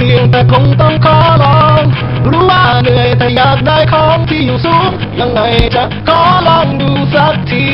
สี่ยงแต่คงต้องขอลองรู้ว่าเหนื่อยแต่อยากได้ของที่อยู่สูงยังไงจะขอลองดูสักที